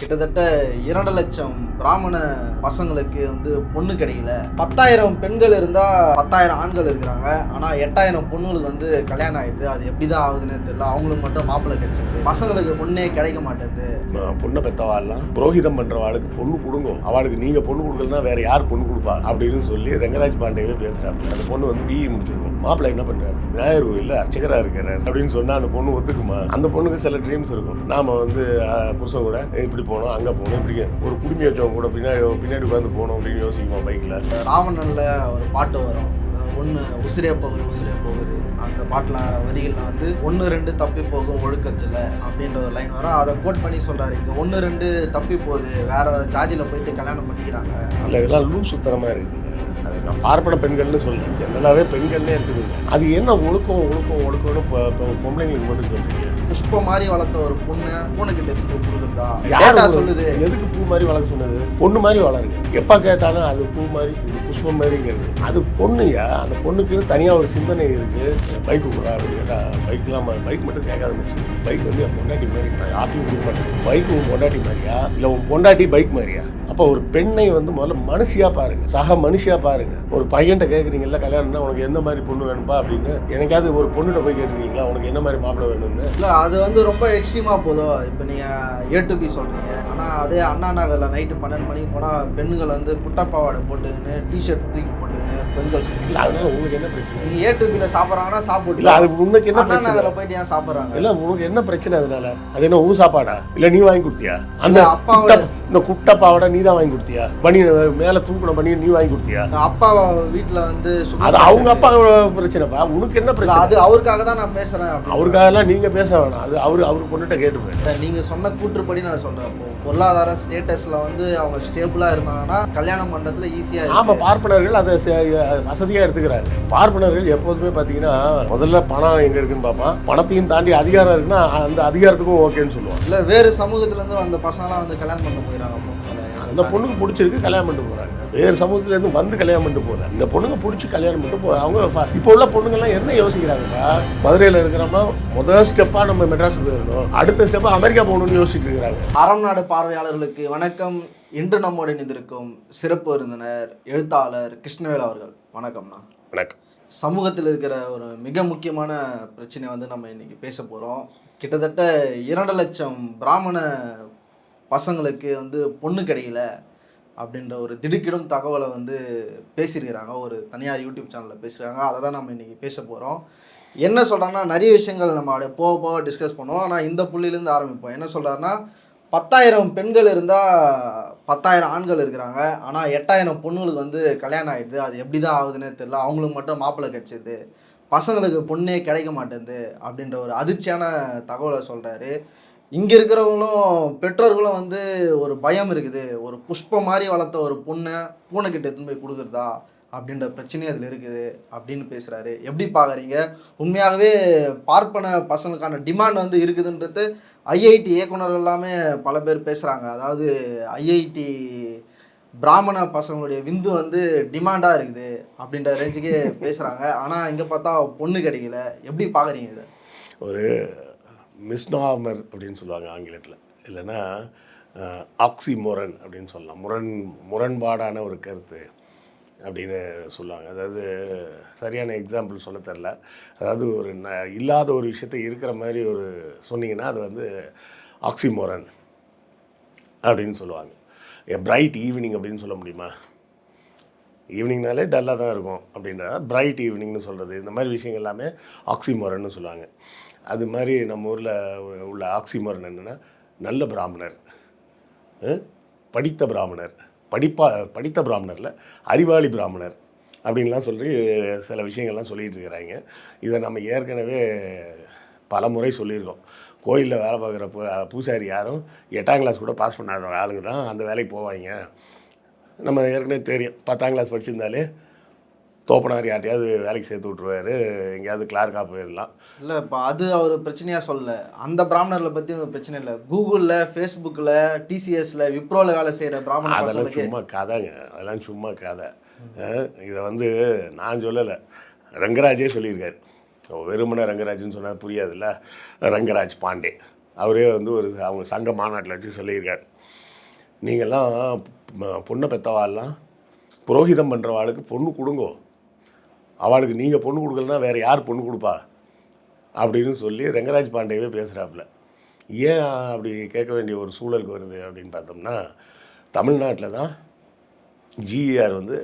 கிட்டத்தட்ட இரண்டு லட்சம் பிராமண பசங்களுக்கு வந்து பொண்ணு கிடைக்கல. பத்தாயிரம் பெண்கள் இருந்தா பத்தாயிரம் ஆண்கள் இருக்கிறாங்க. ஆனா எட்டாயிரம் பொண்ணுங்களுக்கு வந்து கல்யாணம் ஆயிடுது. அது எப்படிதான் ஆகுதுன்னு தெரியல. அவங்களுக்கு மட்டும் மாப்பிள்ளை கிடைச்சது பசங்களுக்கு பொண்ணே கிடைக்க மாட்டேது பொண்ணை பெற்றவாள்லாம் புரோகிதம் பண்றவாளுக்கு பொண்ணு கொடுங்க. அவளுக்கு நீங்க பொண்ணு கொடுக்கலன்னா வேற யார் பொண்ணு கொடுப்பா? அப்படின்னு சொல்லி ரங்கராஜ் பாண்டேவே பேசுறாரு அந்த பொண்ணு வந்து பிஇ முடிச்சிருக்கும். மாப்பிள்ளை என்ன பண்றாரு? விநாயகர் கோயிலில் அர்ச்சகரா இருக்கிறார் அப்படின்னு சொன்னா அந்த பொண்ணு ஒத்துக்குமா? அந்த பொண்ணுக்கு சில ட்ரீம்ஸ் இருக்கும். நாம வந்து புருஷன் கூட இப்படி போகணும் அங்க போகணும் இப்படி ஒரு குடுமி வச்சவங்க கூட பின்னாடி பின்னாடி உட்காந்து போகணும் அப்படின்னு யோசிக்குமா பைக்ல ராவணன்ல ஒரு பாட்டு வரும். ஒன்று உசிரே போகுது உசிரே போகுது. அந்த பாட்டில் வரிகளில் வந்து ஒன்று ரெண்டு தப்பி போகும் ஒழுக்கத்தில் அப்படின்ற ஒரு லைன் வரும். அதை கோட் பண்ணி சொல்கிறாரு இங்கே ஒன்று ரெண்டு தப்பி போகுது. வேற ஜாதியில் போயிட்டு கல்யாணம் பண்ணிக்கிறாங்க. இல்ல இதெல்லாம் லூஸ் சுத்தனமா இருக்குது அது நான் பார்ப்பன பெண்கள்னு சொல்ல ஜெனரலாகவே பெண்கள்னே இருக்குது. அது என்ன ஒழுக்கம் ஒழுக்கம் ஒழுக்கம்னு பொம்பளைங்களுக்கு மட்டும் சொல்றீங்க? புஷ்பம் மாதிரி வளர்த்த ஒரு பொண்ணு பூனைக்கிட்ட எடுத்து போய் கொடுக்குறதா? டேட்டா சொல்லுது எதுக்கு பூ மாதிரி வளர்க்க சொன்னது? பொண்ணு மாதிரி வளருங்க. எப்போ கேட்டாலும் அது பூ மாதிரி இது புஷ்பம் மாதிரிங்கிறது. அது பொண்ணுயா அந்த பொண்ணுக்கு தனியாக ஒரு சிந்தனை இருக்கு. பைக் கூட அப்படின்னு கேட்டால் பைக்லாம் பைக் மட்டும் கேட்காத மிச்சு பைக் வந்து என் பொண்டாட்டி மாதிரி ஆட்டி கொடுக்க மாட்டேன். பைக் உன் பொண்டாட்டி மாதிரியா? இல்லை உன் பொண்டாட்டி பைக் மாதிரியா? அப்போ ஒரு பெண்ணை வந்து முதல்ல மனுஷியா பாருங்க. சக மனுஷியா பாருங்க. ஒரு பையன்கிட்ட கேட்குறீங்கல்ல கல்யாணம்னா உனக்கு எந்த மாதிரி பொண்ணு வேணும்பா அப்படின்னு எனக்காவது ஒரு பொண்ணுகிட்ட போய் கேட்டுருக்கீங்களா? உனக்கு என்ன மாதிரி மாப்பிள்ளை வேணும்னு? இல்லை அது வந்து ரொம்ப எக்ஸ்ட்ரீமாக போதும் இப்போ நீங்கள் ஏ டு பி சொல்கிறீங்க ஆனால் அதே அண்ணா நகரில் நைட்டு பன்னெண்டு மணிக்கு போனால் பெண்கள் வந்து குட்டப்பாவாடை போட்டுக்கின்னு டிஷர்ட் தூக்கி போட்டு பெண்கள். இல்லை அதனால உங்களுக்கு என்ன பிரச்சனை? நீங்கள் ஏ டு பியில் சாப்பிட்றாங்கன்னா இல்ல சாப்பிட்டு அது உனக்கு என்ன பிரச்சனை? நகரில் போயிட்டு ஏன் சாப்பிட்றாங்க? இல்ல உனக்கு என்ன பிரச்சனை அதனால? அது என்ன உன் சாப்பாடா? இல்ல நீ வாங்கி கொடுத்தியா? அந்த இல்ல, அப்பாவோட- இந்த குட்ட பாவடை நீ தான் வாங்கி கொடுத்தியா? பனி மேல தூக்கணும் பண்ணி நீ வாங்கி கொடுத்தியா? அப்பா வீட்டில் வந்து அது அவங்க. அப்பா பிரச்சனைப்பா. உனக்கு என்ன இல்ல, பிரச்சனை? அது அவருக்காக தான் நான் பேசுகிறேன் அவருக்காகலாம் நீங்க பேச வேணாம். அது அவரு அவரு பொண்ணுகிட்ட கேட்டு போய் இல்ல, நீங்க சொன்ன கூற்றுப்படி நான் சொல்றேன். இப்போ பொருளாதார ஸ்டேட்டஸ்ல வந்து அவங்க ஸ்டேபிளா இருந்தாங்கன்னா கல்யாணம் பண்றதுல ஈஸியா ஆமா இருக்கு. பார்ப்பனர்கள் அதை ச- வசதியா எடுத்துக்கிறாங்க பார்ப்பனர்கள் எப்போதுமே பாத்தீங்கன்னா முதல்ல பணம் எங்க இருக்குன்னு பார்ப்பான். பணத்தையும் தாண்டி அதிகாரம் இருக்குன்னா அந்த அதிகாரத்துக்கும் ஓகேன்னு சொல்லுவான். இல்ல வேறு சமூகத்துல இருந்து அந்த பசங்களாம் வந்து கல்யாணம் பண்ண போயிடறாங்க. அந்த பொண்ணுக்கு பிடிச்சிருக்கு கல்யாணம் பண்ணிட்டு போறாங்க. வேறு சமூகத்துல இருந்து வந்து கல்யாணம் பண்ணிட்டு போறாங்க. இந்த பொண்ணுங்க பிடிச்சி கல்யாணம் பண்ணிட்டு போ அவங்க இப்போ உள்ள பொண்ணுங்கெல்லாம் என்ன யோசிக்கிறாங்கப்பா? மதுரையில் இருக்கிறோம்னா முதல் ஸ்டெப்பா நம்ம மெட்ராஸ் போயிடணும். அடுத்த ஸ்டெப்பா அமெரிக்கா போகணும்னு யோசிச்சுட்டு இருக்கிறாங்க. அறம் நாடு பார்வையாளர்களுக்கு வணக்கம். இன்று நம்மோடு இணைந்திருக்கும் சிறப்பு விருந்தினர் எழுத்தாளர் கிருஷ்ணவேல் அவர்கள். வணக்கம்ண்ணா வணக்கம். சமூகத்தில் இருக்கிற ஒரு மிக முக்கியமான பிரச்சனை வந்து நம்ம இன்னைக்கு பேச போகிறோம் கிட்டத்தட்ட இரண்டு லட்சம் பிராமண பசங்களுக்கு வந்து பொண்ணு கிடைக்கல அப்படின்ற ஒரு திடுக்கிடும் தகவலை வந்து பேசியிருக்கிறாங்க. ஒரு தனியார் யூடியூப் சேனலில் பேசுகிறாங்க அதை தான் நம்ம இன்றைக்கி பேச போகிறோம் என்ன சொல்கிறாங்கன்னா நிறைய விஷயங்கள் நம்ம அப்படியே போக போக டிஸ்கஸ் பண்ணுவோம். ஆனால் இந்த புள்ளியிலேருந்து ஆரம்பிப்போம். என்ன சொல்கிறாருன்னா பத்தாயிரம் பெண்கள் இருந்தால் பத்தாயிரம் ஆண்கள் இருக்கிறாங்க. ஆனால் எட்டாயிரம் பொண்ணுங்களுக்கு வந்து கல்யாணம் ஆகிடுது அது எப்படி தான் ஆகுதுன்னே தெரில அவங்களுக்கு மட்டும் மாப்பிள்ளை கிடச்சிது. பசங்களுக்கு பொண்ணே கிடைக்க மாட்டேங்குது அப்படின்ற ஒரு அதிர்ச்சியான தகவலை சொல்கிறாரு இங்கே இருக்கிறவங்களும் பெற்றோர்களும் வந்து ஒரு பயம் இருக்குது. ஒரு புஷ்பம் மாதிரி வளர்த்த ஒரு பொண்ணை பூனைக்கிட்ட எடுத்துன்னு போய் கொடுக்குறதா அப்படின்ற பிரச்சனையும் அதில் இருக்குது அப்படின்னு பேசுகிறாரு எப்படி பார்க்குறீங்க உண்மையாகவே பார்ப்பன பசங்களுக்கான டிமாண்ட் வந்து இருக்குதுன்றது ஐஐடி இயக்குனர் எல்லாமே பல பேர் பேசுகிறாங்க அதாவது ஐஐடி பிராமண பசங்களுடைய விந்து வந்து டிமாண்டாக இருக்குது அப்படின்ற ரேஞ்சுக்கே பேசுகிறாங்க ஆனால் இங்கே பார்த்தா பொண்ணு கிடைக்கல. எப்படி பார்க்குறீங்க இதை? ஒரு மிஸ்நாமர் அப்படின்னு சொல்லுவாங்க ஆங்கிலத்தில். இல்லைன்னா ஆக்சிமோரன் அப்படின்னு சொல்லலாம். முரண் முரண்பாடான ஒரு கருத்து. அப்படின்னு சொல்லுவாங்க. அதாவது சரியான எக்ஸாம்பிள் சொல்ல தெரில அதாவது ஒரு ந இல்லாத ஒரு விஷயத்தை இருக்கிற மாதிரி ஒரு சொன்னீங்கன்னா அது வந்து ஆக்சிமோரன் அப்படின்னு சொல்லுவாங்க. பிரைட் ஈவினிங் அப்படின்னு சொல்ல முடியுமா? ஈவினிங்னாலே டல்லாக தான் இருக்கும் அப்படின்றத பிரைட் ஈவினிங்னு சொல்கிறது இந்த மாதிரி விஷயங்கள் எல்லாமே ஆக்சிமோரன்னு சொல்லுவாங்க. அது மாதிரி நம்ம ஊரில் உள்ள ஆக்சிமோரன் என்னென்னா நல்ல பிராமணர். படித்த பிராமணர். படிப்பா படித்த பிராமணரில் அறிவாளி பிராமணர் அப்படின்லாம் சொல்லி சில விஷயங்கள்லாம் சொல்லிகிட்டு இருக்கிறாங்க. இதை நம்ம ஏற்கனவே பல முறை சொல்லியிருக்கோம். கோயிலில் வேலை பார்க்குற பூ பூசாரி யாரும் எட்டாம் கிளாஸ் கூட பாஸ் பண்ணாத ஆளுங்க தான் அந்த வேலைக்கு போவாங்க. நம்ம ஏற்கனவே தெரியும். பத்தாம் கிளாஸ் படிச்சிருந்தாலே தோப்பனார் யார்ட்டையாவது வேலைக்கு சேர்த்து விட்ருவாரு எங்கேயாவது கிளார்க்காக போயிடலாம் இல்லை இப்போ அது அவர் பிரச்சனையாக சொல்லல. அந்த பிராமணர்களை பற்றி ஒரு பிரச்சனை இல்லை. கூகுளில் ஃபேஸ்புக்கில் டிசிஎஸ்ல விப்ரோவில் வேலை செய்கிற பிராமண அதெல்லாம் சும்மா கதைங்க. அதெல்லாம் சும்மா கதை. இதை வந்து நான் சொல்லலை. ரங்கராஜே சொல்லியிருக்காரு. வெறுமனே ரங்கராஜ்னு சொன்னால் புரியாதுல்ல? ரங்கராஜ் பாண்டே. அவரே வந்து ஒரு அவங்க சங்க மாநாட்டில் வச்சு சொல்லியிருக்காரு. நீங்கள்லாம் பொண்ணை பெற்றவாள்லாம் புரோகிதம் பண்ணுறவாளுக்கு பொண்ணு கொடுங்கோ. அவளுக்கு நீங்கள் பொண்ணு கொடுக்கலன்னா வேறு யார் பொண்ணு கொடுப்பா? அப்படின்னு சொல்லி ரெங்கராஜ் பாண்டேவே பேசுகிறாப்புல ஏன் அப்படி கேட்க வேண்டிய ஒரு சூழலுக்கு வருது அப்படின்னு பார்த்தோம்னா தமிழ்நாட்டில் தான் ஜிஇஆர் வந்து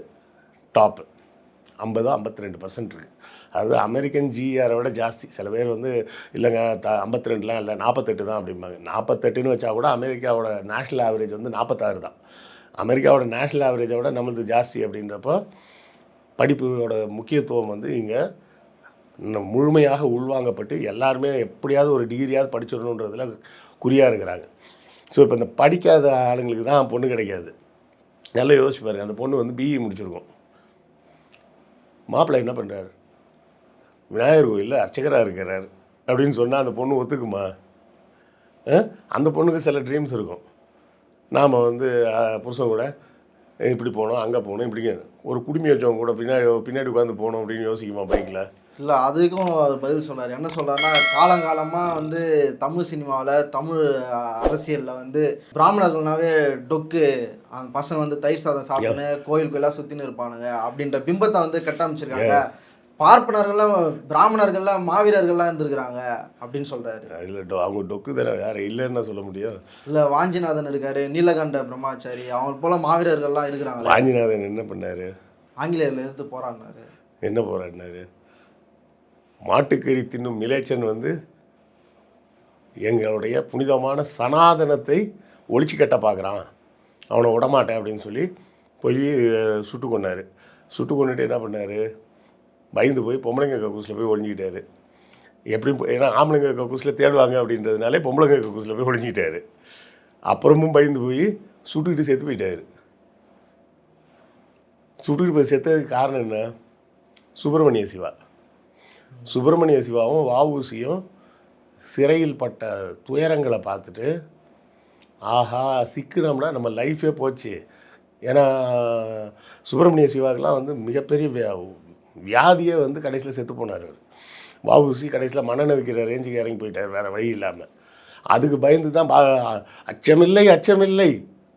டாப்பு ஐம்பதோ ஐம்பத்தி ரெண்டு பர்சன்ட் இருக்குது அது அமெரிக்கன் ஜிஆரை விட ஜாஸ்தி. சில பேர் வந்து இல்லைங்க த ஐம்பத்தி ரெண்டுலாம் இல்லை நாற்பத்தெட்டு தான் அப்படிம்பாங்க. நாற்பத்தெட்டுன்னு வச்சா கூட அமெரிக்காவோட நேஷ்னல் ஆவரேஜ் வந்து நாற்பத்தாறு தான். அமெரிக்காவோட நேஷ்னல் ஆவரேஜை விட நம்மளது ஜாஸ்தி அப்படின்றப்போ படிப்போட முக்கியத்துவம் வந்து இங்கே முழுமையாக உள்வாங்கப்பட்டு எல்லாருமே எப்படியாவது ஒரு டிகிரியாவது படிச்சிடணுன்றதுல குறியாக இருக்கிறாங்க. ஸோ இப்போ இந்த படிக்காத ஆளுங்களுக்கு தான் பொண்ணு கிடைக்காது. நல்லா யோசிச்சு பாருங்க. அந்த பொண்ணு வந்து பிஇ முடிச்சிருக்கும். மாப்பிள்ளை என்ன பண்ணுறாரு விநாயகர் கோயிலில் அர்ச்சகராக இருக்கிறார். அப்படின்னு சொன்னால் அந்த பொண்ணு ஒத்துக்குமா? அந்த பொண்ணுக்கு சில ட்ரீம்ஸ் இருக்கும். நாம் வந்து புருஷன் கூட இப்படி போகணும் அங்கே போகணும் இப்படிங்க ஒரு குடுமி வச்சவங்க கூட பின்னாடி பின்னாடி உட்காந்து போகணும் அப்படின்னு யோசிக்குமா பைக்கில் இல்லை அதுக்கும் அவர் பதில் சொல்றாரு. என்ன சொல்றாருன்னா காலங்காலமாக வந்து தமிழ் சினிமாவில் தமிழ் அரசியலில் வந்து பிராமணர்கள்னாவே டொக்கு. அந்த பசங்க வந்து தயிர் சாதம் சாப்பிட்டுன்னு கோயில் கோயிலாக சுற்றின்னு இருப்பானுங்க. அப்படின்ற பிம்பத்தை வந்து கட்டமைச்சிருக்காங்க. பார்ப்பனர்கள்லாம் பிராமணர்கள்லாம் மாவீரர்கள்லாம் இருந்திருக்கிறாங்க அப்படின்னு சொல்றாரு. இல்லை அவங்க டொக்கு தானே வேறு இல்லைன்னு சொல்ல முடியும் இல்லை வாஞ்சிநாதன் இருக்காரு நீலகண்ட பிரம்மாச்சாரி அவங்க போல மாவீரர்கள்லாம் இருக்கிறாங்க வாஞ்சிநாதன் என்ன பண்ணார்? ஆங்கிலேயர்ல எதிர்த்து போராடினாரு. என்ன போராடினாரு? மாட்டுக்கறி தின்னும் மிலேச்சன் வந்து எங்களுடைய புனிதமான சனாதனத்தை ஒழிச்சு கட்ட பார்க்குறான் அவனை விடமாட்டேன் அப்படின்னு சொல்லி போய் சுட்டு கொண்டார் சுட்டு கொண்டுட்டு என்ன பண்ணார்? பயந்து போய் பொம்பளைங்க கக்கூசில் போய் ஒழிஞ்சிக்கிட்டாரு எப்படி ஏன்னா ஆம்பளைங்க கக்கூசில் தேடுவாங்க அப்படின்றதுனாலே பொம்பளைங்க கக்கூசில் போய் ஒழிஞ்சிக்கிட்டாரு அப்புறமும் பயந்து போய் சுட்டுக்கிட்டு செத்து போயிட்டாரு. சுட்டுக்கிட்டு போய் செத்ததுக்கு காரணம் என்ன? சுப்பிரமணிய சிவா. சுப்பிரமணிய சிவாவும் வஉசியும் சிறையில் பட்ட துயரங்களை பார்த்துட்டு ஆஹா சிக்கினோம்னா நம்ம லைஃபே போச்சு. ஏன்னா சுப்பிரமணிய சிவாக்கெலாம் வந்து மிகப்பெரிய வியாதியே வந்து கடைசியில் செத்து போனார் அவர். வஉசி கடைசியில் மண்ணெண்ணெய் விற்கிற ரேஞ்சுக்கு இறங்கி போயிட்டார் வேறு வழி இல்லாமல் அதுக்கு பயந்து தான் பா அச்சமில்லை அச்சமில்லை.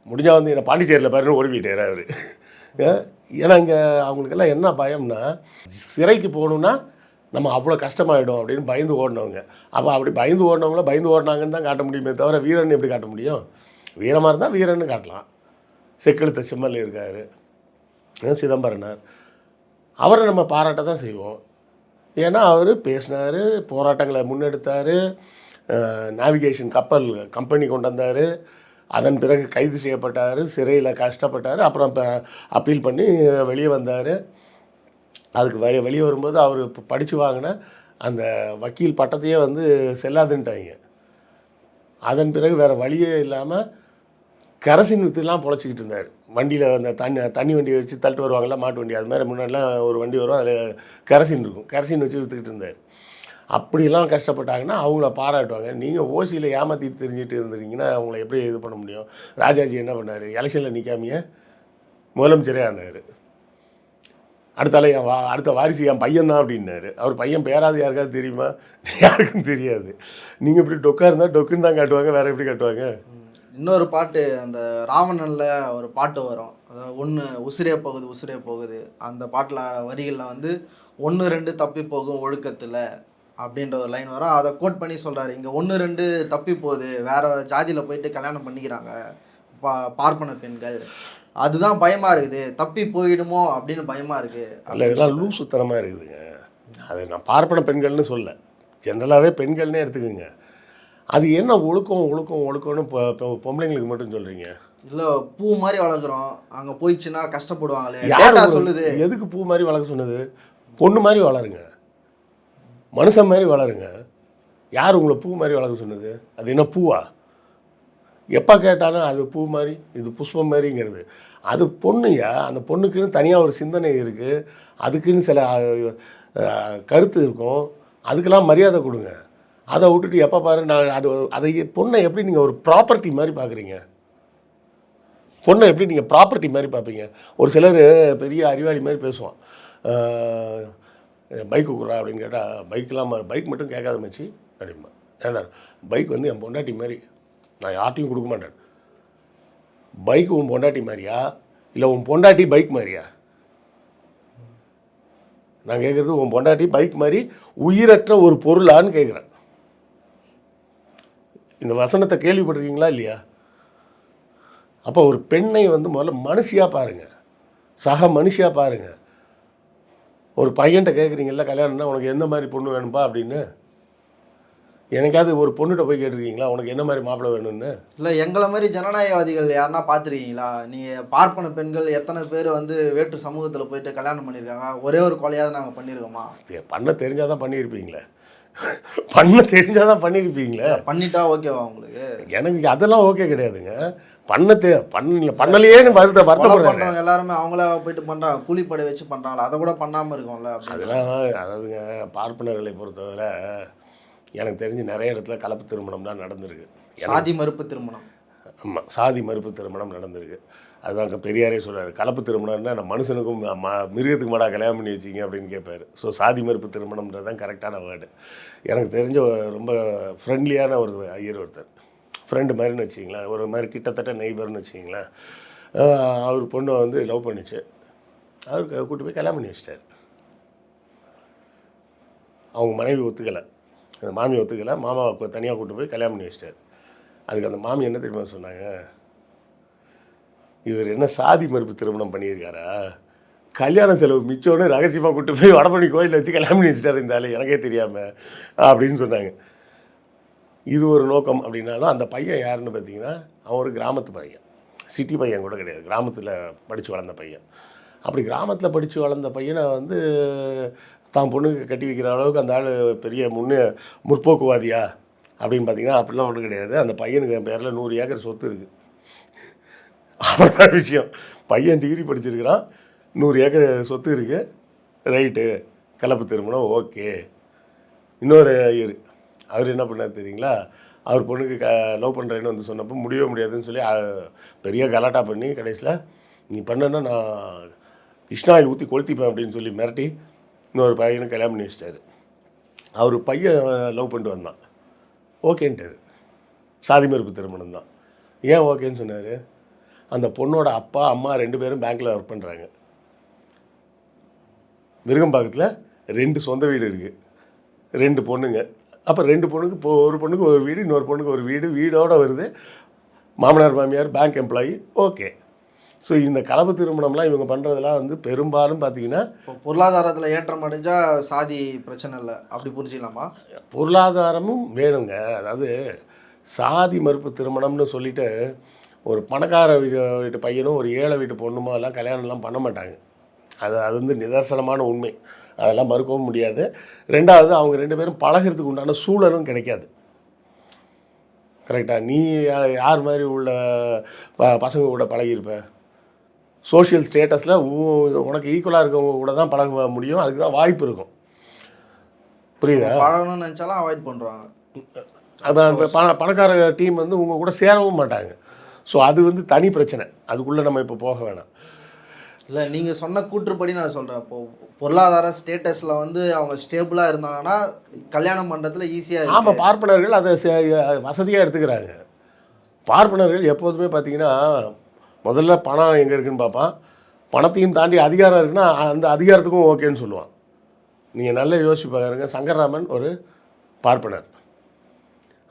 முடிஞ்சால் வந்து என்னை பாண்டிச்சேரியில் பாருன்னு ஓடிவிட்டார் அவர். ஏன்னா இங்கே அவங்களுக்கெல்லாம் என்ன பயம்னா சிறைக்கு போகணுன்னா நம்ம அவ்வளோ கஷ்டமாயிடும் அப்படின்னு பயந்து ஓடினவங்க. அப்போ அப்படி பயந்து ஓடினவங்கள பயந்து ஓடினாங்கன்னு தான் காட்ட முடியுமே தவிர வீரன் எப்படி காட்ட முடியும்? வீரமாக இருந்தால் வீரன்னு காட்டலாம். செக்கெழுத்த செம்மல் இருக்கார். சிதம்பரனார். அவரை நம்ம பாராட்ட தான் செய்வோம். ஏன்னா அவர் பேசினார் போராட்டங்களை முன்னெடுத்தார் நேவிகேஷன் கப்பல் கம்பெனி கொண்டு வந்தார் அதன் பிறகு கைது செய்யப்பட்டார் சிறையில் கஷ்டப்பட்டார் அப்புறம் இப்போ அப்பீல் பண்ணி வெளியே வந்தார். அதுக்கு வெளியே வெளியே வரும்போது அவர் படித்து வாங்கின அந்த வக்கீல் பட்டத்தையே வந்து செல்லாதுன்ட்டாங்க. அதன் பிறகு வேறு வழியே இல்லாமல் கரசின் விற்றுலாம் பொழைச்சிக்கிட்டு இருந்தார். வண்டியில் அந்த தண்ணி தண்ணி வண்டியை வச்சு தள்ளிட்டு வருவாங்கல்ல மாட்டு வண்டி. அது மாதிரி முன்னாடிலாம் ஒரு வண்டி வரும் அதில் கரசின் இருக்கும். கரசின் வச்சு விற்றுக்கிட்டு இருந்தார். அப்படிலாம் கஷ்டப்பட்டாங்கன்னா அவங்கள பாராட்டுவாங்க. நீங்கள் ஓசியில் ஏமாற்றிட்டு தெரிஞ்சுட்டு இருந்தீங்கன்னா அவங்கள எப்படி இது பண்ண முடியும்? ராஜாஜி என்ன பண்ணார்? எலெக்ஷனில் நிற்காமையே முதலமைச்சரே ஆனார். அடுத்தால என் வா அடுத்த வாரிசு என் பையன் தான் அப்படின்னாரு. அவர் பையன் பேராது யாருக்காவது தெரியுமா? யாருக்கும் தெரியாது. நீங்கள் இப்படி டொக்கா இருந்தால் டொக்குன்னு தான் காட்டுவாங்க வேறு எப்படி காட்டுவாங்க? இன்னொரு பாட்டு அந்த ராவணனில் ஒரு பாட்டு வரும். அதாவது ஒன்று உசிரே போகுது உசிரே போகுது. அந்த பாட்டில் வரிகளில் வந்து ஒன்று ரெண்டு தப்பி போகும் ஒழுக்கத்தில் அப்படின்ற ஒரு லைன் வரும். அதை கோட் பண்ணி சொல்கிறாரு இங்கே ஒன்று ரெண்டு தப்பி போகுது வேறு ஜாதியில் போயிட்டு கல்யாணம் பண்ணிக்கிறாங்க பா பார்ப்பன பெண்கள். அதுதான் பயமாக இருக்குது. தப்பி போயிடுமோ அப்படின்னு பயமாக இருக்குது அல்ல இதெல்லாம் லூசுத்தனமாக இருக்குதுங்க. அது நான் பார்ப்பன பெண்கள்னு சொல்ல. ஜென்ரலாகவே பெண்கள்னே எடுத்துக்கோங்க. அது என்ன ஒழுக்கம் ஒழுக்கம் ஒழுக்கம்னு பொ பொ- பொம்பளைங்களுக்கு மட்டும் சொல்கிறீங்க இல்லை பூ மாதிரி வளர்க்குறோம். அங்கே போயிடுச்சுன்னா கஷ்டப்படுவாங்களே. யார் சொல்லுது. எதுக்கு பூ மாதிரி வளர்க்க சொன்னது? பொண்ணு மாதிரி வளருங்க. மனுஷன் மாதிரி வளருங்க. யார் உங்களை பூ மாதிரி வளர்க்க சொன்னது? அது என்ன பூவா? எப்போ கேட்டாலும் அது பூ மாதிரி இது புஷ்பம் மாதிரிங்கிறது. அது பொண்ணுயா அந்த பொண்ணுக்குன்னு தனியாக ஒரு சிந்தனை இருக்குது அதுக்குன்னு சில கருத்து இருக்கும். அதுக்கெல்லாம் மரியாதை கொடுங்க. அதை விட்டுட்டு எப்போ பாரு நான் அது அதை பொண்ணை எப்படி நீங்கள் ஒரு ப்ராப்பர்ட்டி மாதிரி பார்க்குறீங்க பொண்ணை எப்படி நீங்கள் ப்ராப்பர்ட்டி மாதிரி பார்ப்பீங்க ஒரு சிலர் பெரிய அறிவாளி மாதிரி பேசுவான். பைக்கு கொடுறா அப்படின்னு கேட்டால் பைக்கெலாம் பைக் மட்டும் கேட்காத மச்சி. அப்படிமா ஏன்னா பைக் வந்து என் பொண்டாட்டி மாதிரி. நான் யார்ட்டையும் கொடுக்க மாட்டேன். பைக் உன் பொண்டாட்டி மாதிரியா? இல்லை உன் பொண்டாட்டி பைக் மாதிரியா? நான் கேட்குறது உன் பொண்டாட்டி பைக் மாதிரி உயிரற்ற ஒரு பொருளான்னு கேட்குறேன் இந்த வசனத்தை கேள்விப்பட்டிருக்கீங்களா இல்லையா? அப்போ ஒரு பெண்ணை வந்து முதல்ல மனுஷியாக பாருங்க. சக மனுஷியாக பாருங்க. ஒரு பையன்கிட்ட கேட்குறீங்கல்ல கல்யாணம்னா உனக்கு எந்த மாதிரி பொண்ணு வேணும்பா? அப்படின்னு. எனக்காவது ஒரு பொண்ணுகிட்ட போய் கேட்டிருக்கீங்களா? உனக்கு என்ன மாதிரி மாப்பிள்ளை வேணும்னு? இல்லை எங்களை மாதிரி ஜனநாயகவாதிகள் யாருன்னா பார்த்துருக்கீங்களா நீங்கள் பார்ப்பன பெண்கள் எத்தனை பேர் வந்து வேற்று சமூகத்தில் போயிட்டு கல்யாணம் பண்ணியிருக்காங்க ஒரே ஒரு கொலையாவது நாங்கள் பண்ணியிருக்கோமா பண்ண தெரிஞ்சால் தான் பண்ணியிருப்பீங்களே. பண்ண தெரிஞ்சால் தான் பண்ணியிருப்பீங்களே பண்ணிட்டா ஓகேவா உங்களுக்கு? எனக்கு அதெல்லாம் ஓகே கிடையாதுங்க. பண்ண தே பண்ணல பண்ணலையேன்னு வருத்த வருத்தப்படுறாங்க. எல்லாருமே அவங்கள போயிட்டு பண்றாங்க கூலிப்படை வச்சு பண்றாங்களா? அதை கூட பண்ணாம இருக்கும்ல அதெல்லாம் அதாவதுங்க பார்ப்பனர்களை பொறுத்தவரை எனக்கு தெரிஞ்சு நிறைய இடத்துல கலப்பு திருமணம்லாம் நடந்திருக்கு. சாதி மறுப்பு திருமணம். ஆமாம் சாதி மறுப்பு திருமணம் நடந்திருக்கு. அதுதான் அங்கே பெரியாரே சொல்கிறார் கலப்பு திருமணம்னா நம்ம மனுஷனுக்கும் ம மிருகத்துக்கு மாடா கல்யாணம் பண்ணி வச்சிங்க அப்படின்னு கேட்பாரு ஸோ சாதி மறுப்பு திருமணம்ன்றது தான் கரெக்டான வேர்டு எனக்கு தெரிஞ்ச ரொம்ப ஃப்ரெண்ட்லியான ஒரு ஐயர் ஒருத்தர். ஃப்ரெண்டு மாதிரின்னு வச்சிங்களேன் ஒரு மாதிரி கிட்டத்தட்ட நெய்பர்னு வச்சிங்களேன் அவர் பொண்ணை வந்து லவ் பண்ணிச்சு. அவருக்கு கூட்டு போய் கல்யாணம் பண்ணி வச்சிட்டார். அவங்க மனைவி ஒத்துக்கலை. அந்த மாமி ஒத்துக்கலை. மாமாவை தனியாக கூட்டு போய் கல்யாணம் பண்ணி வச்சிட்டார். அதுக்கு அந்த மாமி என்ன தெரியுமா சொன்னாங்க? இவர் என்ன சாதி மறுப்பு திருமணம் பண்ணியிருக்காரா? கல்யாண செலவு மிச்சோன்னு ரகசியமாக கூட்டு போய் வடபழனி கோயிலில் வச்சு கல்யாணம் பண்ணி வச்சுட்டாரு இந்த ஆள். எனக்கே தெரியாமல் அப்படின்னு சொன்னாங்க. இது ஒரு நோக்கம் அப்படின்னாலும் அந்த பையன் யாருன்னு பார்த்தீங்கன்னா அவன் ஒரு கிராமத்து பையன். சிட்டி பையன் கூட கிடையாது. கிராமத்தில் படித்து வளர்ந்த பையன். அப்படி கிராமத்தில் படித்து வளர்ந்த பையனை வந்து தான் பொண்ணுக்கு கட்டி வைக்கிற அளவுக்கு அந்த ஆள் பெரிய முன்னே முற்போக்குவாதியா? அப்படின்னு பார்த்தீங்கன்னா அப்படிலாம் ஒன்றும் கிடையாது. அந்த பையனுக்கு என் பேரில் நூறு ஏக்கர் சொத்து இருக்குது அவ்வளோதான் விஷயம். பையன் டிகிரி படிச்சிருக்கிறான். நூறு ஏக்கர் சொத்து இருக்குது ரைட்டு. கலப்பு திருமணம் ஓகே. இன்னொரு ஐயர் அவர் என்ன பண்ணார் தெரியுங்களா? அவர் பொண்ணுக்கு க லவ் பண்ணுறேன்னு வந்து சொன்னப்போ முடியவே முடியாதுன்னு சொல்லி பெரிய கலாட்டா பண்ணி கடைசியில் நீ பண்ணனா நான் கிருஷ்ணாயில் ஊற்றி கொளுத்திப்பேன் அப்படின்னு சொல்லி மிரட்டி இன்னொரு பையனை கல்யாணம் பண்ணி வச்சிட்டாரு. அவர் பையன் லவ் பண்ணிட்டு வந்தான். ஓகேன்ட்டார். சாதி மறுப்பு திருமணம் தான் ஏன் ஓகேன்னு சொன்னார்? அந்த பொண்ணோட அப்பா அம்மா ரெண்டு பேரும் பேங்க்கில் ஒர்க் பண்ணுறாங்க விருகம்பாக்கத்தில் ரெண்டு சொந்த வீடு இருக்குது ரெண்டு பொண்ணுங்க. அப்போ ரெண்டு பொண்ணுக்கு இப்போ ஒரு பொண்ணுக்கு ஒரு வீடு இன்னொரு பொண்ணுக்கு ஒரு வீடு வீடோட வருது. மாமனார் மாமியார் பேங்க் எம்ப்ளாயி ஓகே ஸோ இந்த கலப்பு திருமணம்லாம் இவங்க பண்ணுறதெல்லாம் வந்து பெரும்பாலும் பார்த்தீங்கன்னா பொருளாதாரத்துல ஏற்றம் அடைஞ்சா சாதி பிரச்சனை இல்லை. அப்படி புரிஞ்சுக்கலாமா? பொருளாதாரமும் வேணுங்க. அதாவது சாதி மறுப்பு திருமணம்னு சொல்லிட்டு ஒரு பணக்கார வீட்டு வீட்டு பையனும் ஒரு ஏழை வீட்டு பொண்ணுமோ எல்லாம் கல்யாணம்லாம் பண்ண மாட்டாங்க. அது அது வந்து நிதர்சனமான உண்மை. அதெல்லாம் மறுக்கவும் முடியாது. ரெண்டாவது அவங்க ரெண்டு பேரும் பழகிறதுக்கு உண்டான சூழலும் கிடைக்காது. கரெக்டாக நீ யார் மாதிரி உள்ள ப- பசங்க கூட பழகியிருப்ப? சோஷியல் ஸ்டேட்டஸில் உனக்கு ஈக்குவலாக இருக்கவங்க கூட தான் பழக முடியும். அதுக்கு தான் வாய்ப்பு இருக்கும். புரியுதா? பழகணும்னு நினைச்சாலும் அவாய்ட் பண்றாங்க. அதான் பண பணக்கார டீம் வந்து உங்கள் கூட சேரவும் மாட்டாங்க. ஸோ அது வந்து தனி பிரச்சனை. அதுக்குள்ளே நம்ம இப்போ போக வேணாம். இல்லை நீங்க சொன்ன கூற்றுப்படி நான் சொல்றேன். இப்போ பொருளாதார ஸ்டேட்டஸ்ல வந்து அவங்க ஸ்டேபிளா இருந்தாங்கன்னா கல்யாணம் பண்றதுல ஈஸியா இருக்கு. ஆமாம் பார்ப்பனர்கள் அதை வசதியாக எடுத்துக்கிறாங்க. பார்ப்பனர்கள் எப்போதுமே பார்த்தீங்கன்னா முதல்ல பணம் எங்கே இருக்குன்னு பார்ப்பான். பணத்தையும் தாண்டி அதிகாரம் இருக்குன்னா அந்த அதிகாரத்துக்கும் ஓகேன்னு சொல்லுவான். நீங்கள் நல்லா யோசிச்சு பாருங்க. சங்கர்ராமன் ஒரு பார்ப்பனர்.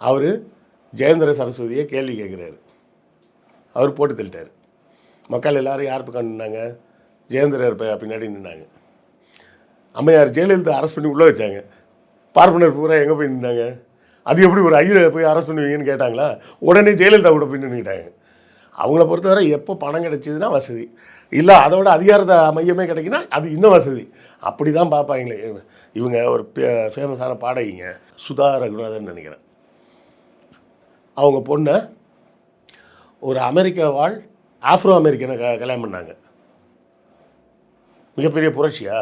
அவர் ஜெயேந்திர சரஸ்வதியை கேள்வி கேட்குறாரு. அவர் போட்டு தள்ளிட்டார் மக்கள் எல்லாரும் யார் பக்கம் நின்னாங்க? ஜெயந்திரர் பின்னாடி நின்னாங்க. அம்மையார் ஜெயலலிதா அரெஸ்ட் பண்ணி உள்ளே வச்சாங்க. பார்ப்பனர் பூரா எங்கே போய் நின்னாங்க? அது எப்படி ஒரு ஐயரை போய் அரெஸ்ட் பண்ணுவீங்கன்னு கேட்டாங்களா? உடனே ஜெயலலிதா கூட போய் நின்றுக்கிட்டாங்க அவங்கள பொறுத்தவரை எப்போ பணம் கிடைச்சதுன்னா வசதி. இல்லை அதோட அதிகாரத்தை மையமே கிடைக்குன்னா அது இன்னும் வசதி. அப்படி தான் பார்ப்பாங்களே. இவங்க ஒரு ஃபேமஸான பாடகிங்க. சுதா ரகுநாதன் நினைக்கிறேன். அவங்க பொண்ணை ஒரு அமெரிக்க வாழ் ஆஃப்ரோ அமெரிக்கனை க கல்யாணம் பண்ணாங்க. மிகப்பெரிய புரட்சியா?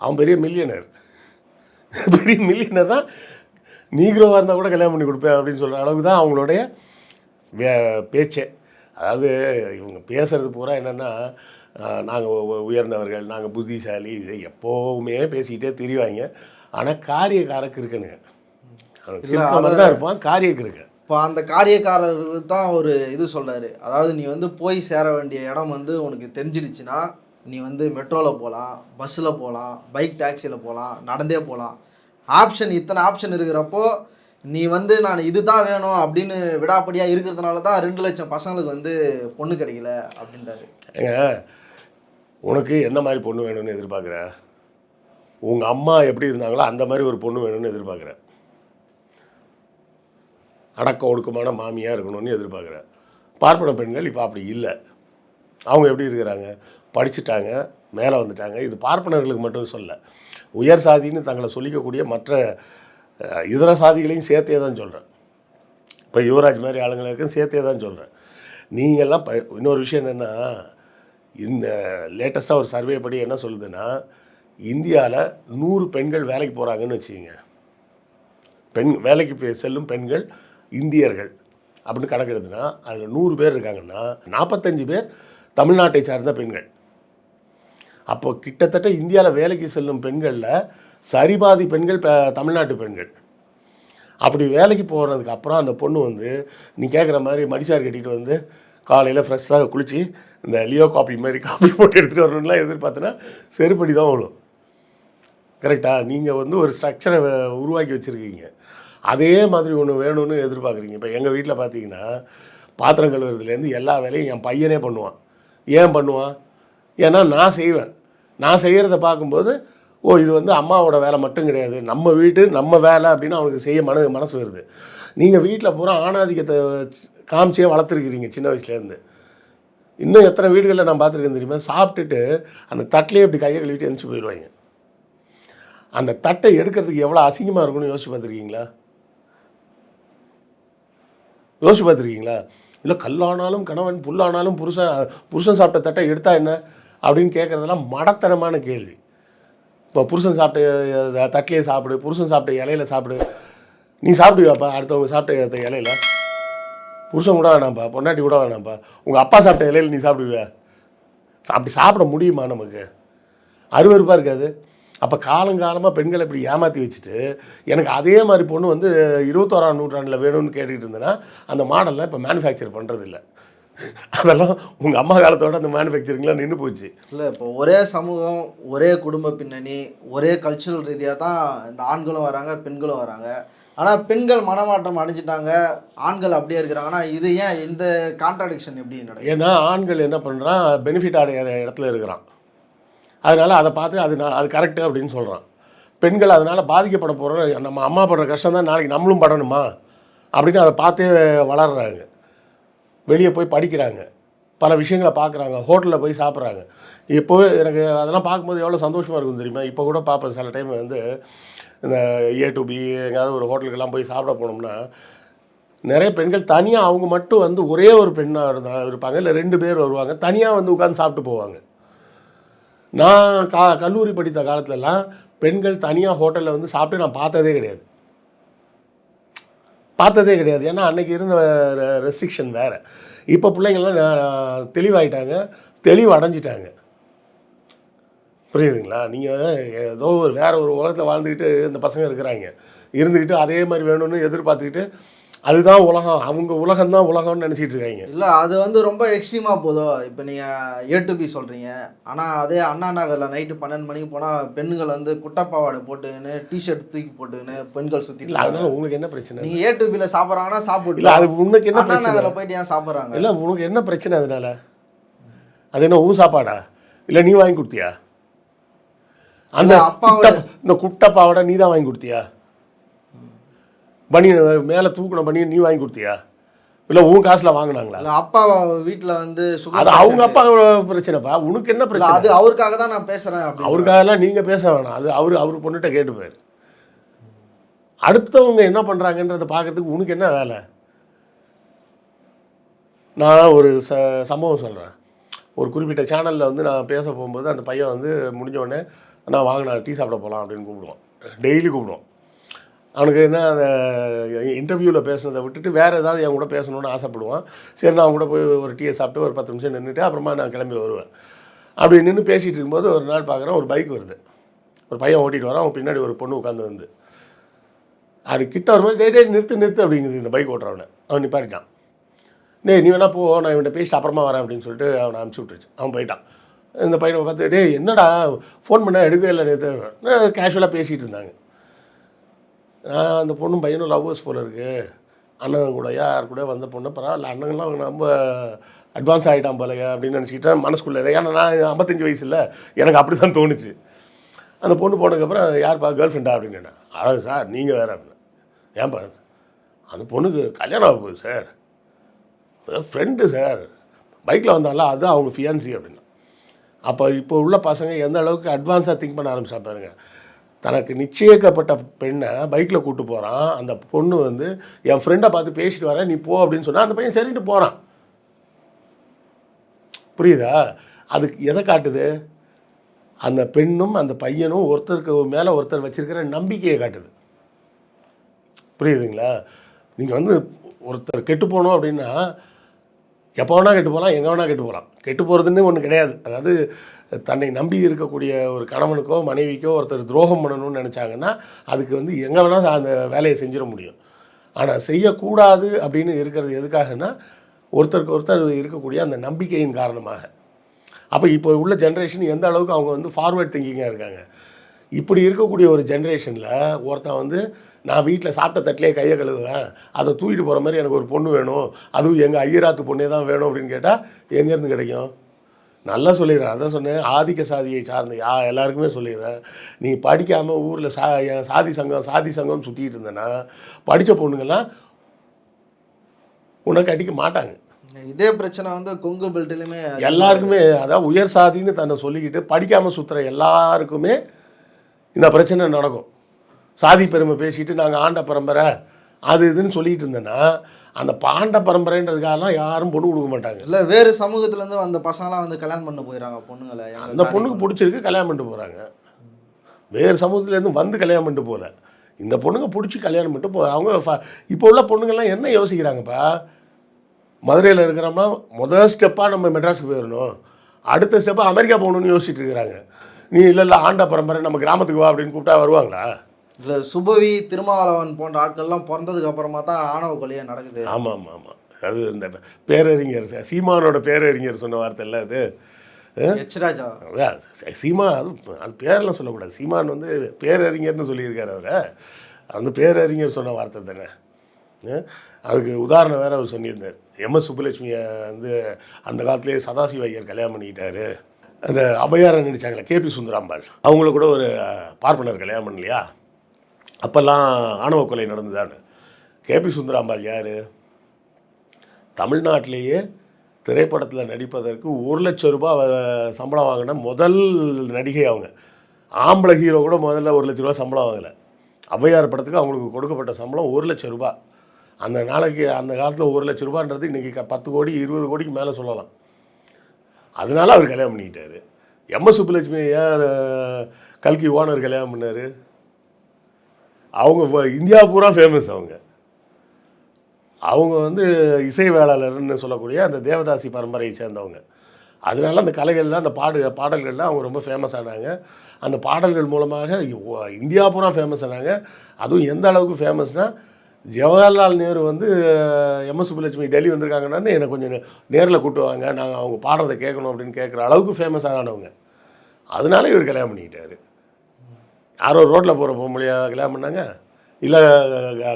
அவன் பெரிய மில்லியனர். பெரிய மில்லியனர் தான். நீக்ரோவாக இருந்தால் கூட கல்யாணம் பண்ணி கொடுப்பேன் அப்படின்னு சொல்கிற அளவுக்கு தான் அவங்களுடைய பேச்சே. அதாவது இவங்க பேசுறது பூரா என்னென்னா நாங்கள் உயர்ந்தவர்கள் நாங்கள் புத்திசாலி இது எப்போவுமே பேசிக்கிட்டே திரிவாங்க ஆனால் காரிய காரக்கு இருக்குனுங்க கிறுக்க தான் இருப்பான் காரிய கிறுக்க இப்போ அந்த காரியக்காரர்கள் தான் ஒரு இது சொல்கிறாரு அதாவது நீ வந்து போய் சேர வேண்டிய இடம் வந்து உனக்கு தெரிஞ்சிடுச்சுன்னா நீ வந்து மெட்ரோவில் போகலாம் பஸ்ஸில் போகலாம் பைக் டாக்ஸியில் போகலாம் நடந்தே போகலாம் ஆப்ஷன் இத்தனை ஆப்ஷன் இருக்கிறப்போ நீ வந்து நான் இதுதான் வேணும் அப்படின்னு விடாப்படியாக இருக்கிறதுனால தான் ரெண்டு லட்சம் பசங்களுக்கு வந்து பொண்ணு கிடைக்கல அப்படின்றாரு. ஏங்க உனக்கு எந்த மாதிரி பொண்ணு வேணும்னு எதிர்பார்க்குற? உங்கள் அம்மா எப்படி இருந்தாங்களோ அந்த மாதிரி ஒரு பொண்ணு வேணும்னு எதிர்பார்க்குற. அடக்க ஒடுக்கமான மாமியாக இருக்கணும்னு எதிர்பார்க்குறேன் பார்ப்பன பெண்கள் இப்போ அப்படி இல்லை. அவங்க எப்படி இருக்கிறாங்க? படிச்சுட்டாங்க மேலே வந்துட்டாங்க. இது பார்ப்பனர்களுக்கு மட்டும் சொல்ல. உயர் சாதின்னு தங்களை சொல்லிக்கக்கூடிய மற்ற இதர சாதிகளையும் சேர்த்தே தான் சொல்கிறேன் இப்போ யுவராஜ் மாதிரி ஆளுங்களுக்கும் சேர்த்தே தான் சொல்கிறேன் நீங்கள்லாம் ப இன்னொரு விஷயம் என்னென்னா இந்த லேட்டஸ்ட்டாக ஒரு சர்வே படி என்ன சொல்லுதுன்னா இந்தியாவில் நூறு பெண்கள் வேலைக்கு போகிறாங்கன்னு வச்சுக்கோங்க. பெண் வேலைக்கு செல்லும் பெண்கள் இந்தியர்கள் அப்படின்னு கணக்கெடுத்துனா அதில் நூறு பேர் இருக்காங்கன்னா நாற்பத்தஞ்சு பேர் தமிழ்நாட்டை சார்ந்த பெண்கள். அப்போ கிட்டத்தட்ட இந்தியாவில் வேலைக்கு செல்லும் பெண்களில் சரிபாதி பெண்கள் தமிழ்நாட்டு பெண்கள். அப்படி வேலைக்கு போனதுக்கு அப்புறம் அந்த பொண்ணு வந்து நீ கேட்குற மாதிரி மடிசார் கட்டிகிட்டு வந்து காலையில் ஃப்ரெஷ்ஷாக குளித்து இந்த லியோ காப்பி மாதிரி காப்பி போட்டு எடுத்துகிட்டு வரணும்லாம் எதிர்பார்த்தனா செருப்படி தான் விழும். கரெக்டாக நீங்கள் வந்து ஒரு ஸ்ட்ரக்சரை உருவாக்கி வச்சுருக்கீங்க. அதே மாதிரி ஒன்று வேணும்னு எதிர்பார்க்குறீங்க. இப்போ எங்கள் வீட்டில் பார்த்தீங்கன்னா பாத்திரம் கழுவுறதுலேருந்து எல்லா வேலையும் என் பையனே பண்ணுவான். ஏன் பண்ணுவான்? ஏன்னா நான் செய்வேன். நான் செய்கிறத பார்க்கும்போது ஓ இது வந்து அம்மாவோட வேலை மட்டும் கிடையாது. நம்ம வீட்டு நம்ம வேலை அப்படின்னு அவனுக்கு செய்ய மன மனசு வருது. நீங்கள் வீட்டில் பூரா ஆணாதிக்கத்தை காமிச்சே வளர்த்துருக்கிறீங்க சின்ன வயசுலேருந்து இன்னும் எத்தனை வீடுகளில் நான் பார்த்துருக்கேன் தெரியுமா? சாப்பிட்டுட்டு அந்த தட்டிலே இப்படி கையை கழுவிட்டு எழுந்துச்சு போயிடுவாங்க அந்த தட்டை எடுக்கிறதுக்கு எவ்வளோ அசிங்கமாக இருக்கும்னு யோசிச்சு பார்த்துருக்கீங்களா? யோசிச்சு பார்த்துருக்கீங்களா? இல்லை கல்லானாலும் கணவன் புல்லானாலும் புருஷன் புருஷன் சாப்பிட்ட தட்டை எடுத்தா என்ன? அப்படின்னு கேட்குறதெல்லாம் மடத்தனமான கேள்வி. இப்போ புருஷன் சாப்பிட்ட தட்டிலே சாப்பிடு புருஷன் சாப்பிட்ட இலையில சாப்பிடு. நீ சாப்பிடுவியாப்பா? அடுத்தவங்க சாப்பிட்ட இலையில? புருஷன் கூட வேணாம்ப்பா பொண்டாட்டி கூட வேணாம்ப்பா. உங்கள் அப்பா சாப்பிட்ட இலையில நீ சாப்பிடுவியா? அப்படி சாப்பிட முடியுமா நமக்கு? அருவருப்பாக இருக்காது. அப்போ காலங்காலமாக பெண்களை இப்படி ஏமாற்றி வச்சுட்டு எனக்கு அதே மாதிரி பொண்ணு வந்து இருபத்தோராம் நூற்றாண்டில் வேணும்னு கேட்டுக்கிட்டு இருந்தேன்னா அந்த மாடல்லாம் இப்போ மேனுஃபேக்சர் பண்ணுறது இல்லை அதெல்லாம் உங்கள் அம்மா காலத்தோட அந்த மேனுஃபேக்சரிங்லாம் நின்று போச்சு. இல்லை இப்போ ஒரே சமூகம் ஒரே குடும்ப பின்னணி ஒரே கல்ச்சுரல் ரீதியாக தான் இந்த ஆண்களும் வராங்க பெண்களும் வராங்க. ஆனால் பெண்கள் மனமாற்றம் அடைஞ்சிட்டாங்க ஆண்கள் அப்படியே இருக்கிறாங்க ஆனால் இது ஏன் இந்த கான்ட்ராடிக்ஷன் எப்படி நடக்குது? ஏன்னா ஆண்கள் என்ன பண்ணுறான் பெனிஃபிட் அடைகிற இடத்துல இருக்கிறான். அதனால் அதை பார்த்து அது நான் அது கரெக்டு அப்படின்னு சொல்கிறான் பெண்கள் அதனால் பாதிக்கப்பட போகிறோம் நம்ம அம்மா படுற கஷ்டம் தான் நாளைக்கு நம்மளும் படணுமா? அப்படின்னு அதை பார்த்தே வளர்கிறாங்க வெளியே போய் படிக்கிறாங்க. பல விஷயங்களை பார்க்குறாங்க. ஹோட்டலில் போய் சாப்பிட்றாங்க. இப்போவே எனக்கு அதெல்லாம் பார்க்கும்போது எவ்வளோ சந்தோஷமாக இருக்கும் தெரியுமா? இப்போ கூட பார்ப்பேன். சில டைம் வந்து இந்த ஏ டு பி எங்கேயாவது ஒரு ஹோட்டலுக்கெல்லாம் போய் சாப்பிட போனோம்னா நிறைய பெண்கள் தனியாக அவங்க மட்டும் வந்து ஒரே ஒரு பெண்ணாக இருந்தா இருப்பாங்க. இல்லை ரெண்டு பேர் வருவாங்க. தனியாக வந்து உட்காந்து சாப்பிட்டு போவாங்க. நான் கா கல்லூரி படித்த காலத்துலலாம் பெண்கள் தனியாக ஹோட்டலில் வந்து சாப்பிட்டு நான் பார்த்ததே கிடையாது. பார்த்ததே கிடையாது. ஏன்னா அன்னைக்கு இருந்த ரெஸ்ட்ரிக்ஷன் வேறு. இப்போ பிள்ளைங்கள்லாம் தெளிவாயிட்டாங்க. தெளிவு அடைஞ்சிட்டாங்க புரியுதுங்களா நீங்கள் ஏதோ ஒரு வேறு ஒரு உலகத்தில் வாழ்ந்துக்கிட்டு இந்த பசங்க இருக்கிறாங்க. இருந்துக்கிட்டு அதே மாதிரி வேணும்னு எதிர்பார்த்துக்கிட்டு அதுதான் உலகம். அவங்க உலகம் தான் உலகம்னு நினச்சிட்டு இருக்காங்க. இல்லை அது வந்து ரொம்ப எக்ஸ்ட்ரீமாக போதோ இப்போ நீங்கள் ஏ டு பி சொல்கிறீங்க ஆனால் அதே அண்ணா நகரில் நைட்டு பன்னெண்டு மணிக்கு போனால் பெண்கள் வந்து குட்டப்பாவாடை போட்டுக்கின்னு டிஷர்ட் தூக்கி போட்டுக்கின்னு பெண்கள் சுற்றி இல்லை அதனால உங்களுக்கு என்ன பிரச்சனை? நீங்கள் ஏ டு பியில் சாப்பிட்றாங்கன்னா இல்லை சாப்பிட்டு அது உனக்கு என்ன அண்ணா பிரச்சனை? நகரில் போயிட்டு ஏன் சாப்பிட்றாங்க? இல்லை உனக்கு என்ன பிரச்சனை அதனால? அது என்ன ஊ சாப்பாடா? இல்லை நீ வாங்கி கொடுத்தியா? அந்த இல்ல, அப்பாவோட- இந்த குட்டை பாவாடை நீ தான் வாங்கி கொடுத்தியா? பனி மேலே தூக்கணும் பண்ணி நீ வாங்கி கொடுத்தியா? இல்லை உன் காசில் வாங்கினாங்களா? அப்பா வீட்டில் வந்து அது அவங்க அப்பா பிரச்சனைப்பா. உனக்கு என்ன பிரச்சனை? அது அவருக்காக தான் நான் பேசுகிறேன் அவருக்காகலாம் நீங்கள் பேச வேணாம். அது அவர் அவர் பொண்ணுகிட்ட கேட்டு போயிரு அடுத்தவங்க என்ன பண்ணுறாங்கன்றத பார்க்கறதுக்கு உனக்கு என்ன வேலை? நான் ஒரு ச சம்பவம் சொல்கிறேன் ஒரு குறிப்பிட்ட சேனலில் வந்து நான் பேச போகும்போது அந்த பையன் வந்து முடிஞ்ச உடனே நான் வாங்கினா டீ சாப்பிட போகலாம் அப்படின்னு கூப்பிடுவான். டெய்லி கூப்பிடுவான். அவனுக்கு என்ன அந்த இன்டர்வியூவில் பேசுனதை விட்டுட்டு வேறு ஏதாவது என் கூட பேசணும்னு ஆசைப்படுவான். சரி நான் அவன் கூட போய் ஒரு டீயை சாப்பிட்டு ஒரு பத்து நிமிஷம் நின்றுட்டு அப்புறமா நான் கிளம்பி வருவேன். அப்படி நின்று பேசிகிட்டு இருக்கும்போது ஒரு நாள் பார்க்குறேன் ஒரு பைக் வருது. ஒரு பையன் ஓட்டிகிட்டு வரான் அவன் பின்னாடி ஒரு பொண்ணு உட்காந்து வந்து. அது கிட்ட வரும்போது டே டே நிறுத்து நிறுத்து அப்படிங்குது இந்த பைக் ஓட்டுறவனை. அவன் நிப்பாட்டிட்டான். டேய் நீ வேணா போ நான் இவன்கிட்ட பேசிட்டு அப்புறமா வரேன் அப்படின்னு சொல்லிட்டு அவனை அனுப்பிச்சி விட்டுருச்சு. அவன் போயிட்டான். இந்த பையனை பார்த்து டே என்னடா ஃபோன் பண்ணால் எடுக்கவே இல்லை நேற்று கேஷுவலாக பேசிகிட்டு இருந்தாங்க. நான் அந்த பொண்ணும் பையனும் லவ்வர்ஸ் போல இருக்கு. அண்ணன் கூட யார் கூட வந்த பொண்ணு பரவாயில்ல அண்ணன்லாம் ரொம்ப அட்வான்ஸ் ஆகிட்டான் போலங்க அப்படின்னு நினச்சிக்கிட்டேன் மனசுக்குள்ளே ஏன்னா நான் ஐம்பத்தஞ்சு வயசு இல்லை எனக்கு அப்படி தான் தோணுச்சு. அந்த பொண்ணு போனதுக்கப்புறம் யார்ப்பா கேர்ள் ஃப்ரெண்டா அப்படின்னு கேட்டேன். அதாவது சார் நீங்கள் வேறு அப்படின்னு. ஏன் பாருங்க அந்த பொண்ணுக்கு கல்யாணம் ஆக போகுது சார். Friend sir. பைக்கில் வந்தால அதுதான் அவங்க ஃபியான்சி அப்படின்னு. அப்போ இப்போ உள்ள பசங்க எந்த அளவுக்கு அட்வான்ஸாக திங்க் பண்ண ஆரம்பிச்சா பாருங்கள் தனக்கு நிச்சயிக்கப்பட்ட பெண்ணை பைக்கில் கூட்டு போகிறான் அந்த பொண்ணு வந்து என் ஃப்ரெண்டை பார்த்து பேசிட்டு வரேன் நீ போ அப்படின்னு சொன்னால் அந்த பையன் சரின்ட்டு போகிறான் புரியுதா? அதுக்கு எதை காட்டுது? அந்த பெண்ணும் அந்த பையனும் ஒருத்தருக்கு மேலே ஒருத்தர் வச்சிருக்கிற நம்பிக்கையை காட்டுது. புரியுதுங்களா? நீங்கள் வந்து ஒருத்தர் கெட்டு போகணும் அப்படின்னா எப்போ வேணால் கெட்டு போகலாம் எங்கே வேணால் கெட்டு போகலாம் கெட்டு போகிறதுன்னு ஒன்று கிடையாது. அதாவது தன்னை நம்பி இருக்கக்கூடிய ஒரு கணவனுக்கோ மனைவிக்கோ ஒருத்தர் துரோகம் பண்ணணும்னு நினச்சாங்கன்னா அதுக்கு வந்து எங்கே வேணால் அந்த வேலையை செஞ்சிட முடியும். ஆனால் செய்யக்கூடாது அப்படின்னு இருக்கிறது எதுக்காகன்னா ஒருத்தருக்கு ஒருத்தர் இருக்கக்கூடிய அந்த நம்பிக்கையின் காரணமாக. அப்போ இப்போ உள்ள ஜென்ரேஷன் எந்த அளவுக்கு அவங்க வந்து ஃபார்வேர்ட் திங்கிங்காக இருக்காங்க? இப்படி இருக்கக்கூடிய ஒரு ஜென்ரேஷனில் ஒருத்தன் வந்து நான் வீட்டில் சாப்பிட்ட தட்டிலே கையை கழுவுவேன். அதை தூக்கிட்டு போகிற மாதிரி எனக்கு ஒரு பொண்ணு வேணும். அதுவும் எங்கள் ஐயராத்து பொண்ணே தான் வேணும். அப்படின்னு கேட்டால் எங்கேருந்து கிடைக்கும்? நல்லா சொல்லிடுறேன். அதான் சொன்னேன் ஆதிக்க சாதியை சார்ந்த யா எல்லாருக்குமே சொல்லிடுறேன். நீ படிக்காமல் ஊரில் சா சாதி சங்கம் சாதி சங்கம் சுற்றிட்டு இருந்தேன்னா படித்த பொண்ணுங்கள்லாம் உனக்கு அடிக்க மாட்டாங்க. இதே பிரச்சனை வந்து கொங்கு பெல்ட்லையுமே எல்லாருக்குமே அதாவது உயர் சாதின்னு தன்னை சொல்லிக்கிட்டு படிக்காமல் சுற்றுற எல்லாருக்குமே இந்த பிரச்சனை நடக்கும். சாதி பெருமை பேசிட்டு நாங்கள் ஆண்ட பரம்பரை அது இதுன்னு சொல்லிட்டு இருந்தேன்னா அந்த பாண்ட பரம்பரைன்றதுக்காகலாம் யாரும் பொண்ணு கொடுக்க மாட்டாங்க. இல்லை வேறு சமூகத்துலேருந்து வந்த பசங்களாம் வந்து கல்யாணம் பண்ண போயிடறாங்க பொண்ணுங்களை. அந்த பொண்ணுக்கு பிடிச்சிருக்கு கல்யாணம் பண்ணிட்டு போகிறாங்க வேறு சமூகத்துலேருந்து வந்து கல்யாணம் பண்ணிட்டு போகல இந்த பொண்ணுங்க பிடிச்சி கல்யாணம் பண்ணிட்டு போ அவங்க இப்போ உள்ள பொண்ணுங்கள்லாம் என்ன யோசிக்கிறாங்கப்பா? மதுரையில் இருக்கிறோம்னா முதல் ஸ்டெப்பாக நம்ம மெட்ராஸுக்கு போயிடணும் அடுத்த ஸ்டெப்பாக அமெரிக்கா போகணும்னு யோசிச்சுட்டு இருக்கிறாங்க. நீ இல்லை இல்லை ஆண்ட பரம்பரை நம்ம கிராமத்துக்கு வா அப்படின்னு கூப்பிட்டா வருவாங்களா? இல்லை சுபவி திருமாவளவன் போன்ற ஆட்கள்லாம் பிறந்ததுக்கு அப்புறமா தான் ஆணவ கொலையே நடக்குது. ஆமாம் ஆமாம் ஆமாம் அது இந்த பேரறிஞர் சீமானோட பேரறிஞர் சொன்ன வார்த்தை இல்லை அது? எச் ராஜா அதான் ச- சீமா அது அது பேரெல்லாம் சொல்லக்கூடாது. சீமான் வந்து பேரறிஞர்னு சொல்லியிருக்காரு அவரை. அந்த பேரறிஞர் சொன்ன வார்த்தை தானே? அஹ் அதுக்கு உதாரணம் வேற அவர் சொல்லியிருந்தார். எம்எஸ் சுப்புலட்சுமியை வந்து அந்த காலத்திலேயே சதாசிவ ஐயர் கல்யாணம் பண்ணிக்கிட்டாரு. அந்த அபயாரம் நடிச்சாங்களே கேபி சுந்தராம்பாள். அவங்கள கூட ஒரு பார்ப்பனர் கல்யாணம் பண்ணலையா? அப்போல்லாம் ஆணவ கொலை நடந்துதானே கேபி சுந்தராம்பாள் யார்? தமிழ்நாட்டிலேயே திரைப்படத்தில் நடிப்பதற்கு ஒரு லட்சம் ரூபாய் சம்பளம் வாங்கின முதல் நடிகை அவங்க. ஆம்பளை ஹீரோ கூட முதல்ல ஒரு லட்ச ரூபா சம்பளம் வாங்கலை. ஔவையார் படத்துக்கு அவங்களுக்கு கொடுக்கப்பட்ட சம்பளம் ஒரு லட்சம் ரூபாய். அந்த நாளைக்கு அந்த காலத்தில் ஒரு லட்ச ரூபான்றது இன்றைக்கி க பத்து கோடி இருபது கோடிக்கு மேலே சொல்லலாம். அதனால அவர் கல்யாணம் பண்ணிக்கிட்டார். எம். சுப்புலட்சுமி ஏன் கல்கி ஓனர் கல்யாணம் பண்ணார். அவங்க வ- இந்தியா பூரா ஃபேமஸ் அவங்க. அவங்க வந்து இசை வேளாளர்னு சொல்லக்கூடிய அந்த தேவதாசி பரம்பரையை சேர்ந்தவங்க. அதனால அந்த கலைகள்லாம் அந்த பாடு பாடல்கள்லாம் அவங்க ரொம்ப ஃபேமஸ் ஆனாங்க. அந்த பாடல்கள் மூலமாக இந்தியா பூரா ஃபேமஸ் ஆனாங்க. அதுவும் எந்த அளவுக்கு ஃபேமஸ்னால் ஜவஹர்லால் நேரு வந்து எம்எஸ் சுப்புலட்சுமி டெல்லி வந்திருக்காங்கன்னு என்னை கொஞ்சம் நேரில் கூட்டுவாங்க நாங்கள் அவங்க பாடுறதை கேட்கணும் அப்படின்னு கேட்குற அளவுக்கு ஃபேமஸ் ஆனவங்க. அதனால இவர் கல்யாணம் பண்ணிக்கிட்டாரு. யாரோ ரோட்டில் போகிற பொம்பளையா கல்யாணம் பண்ணாங்க? இல்லை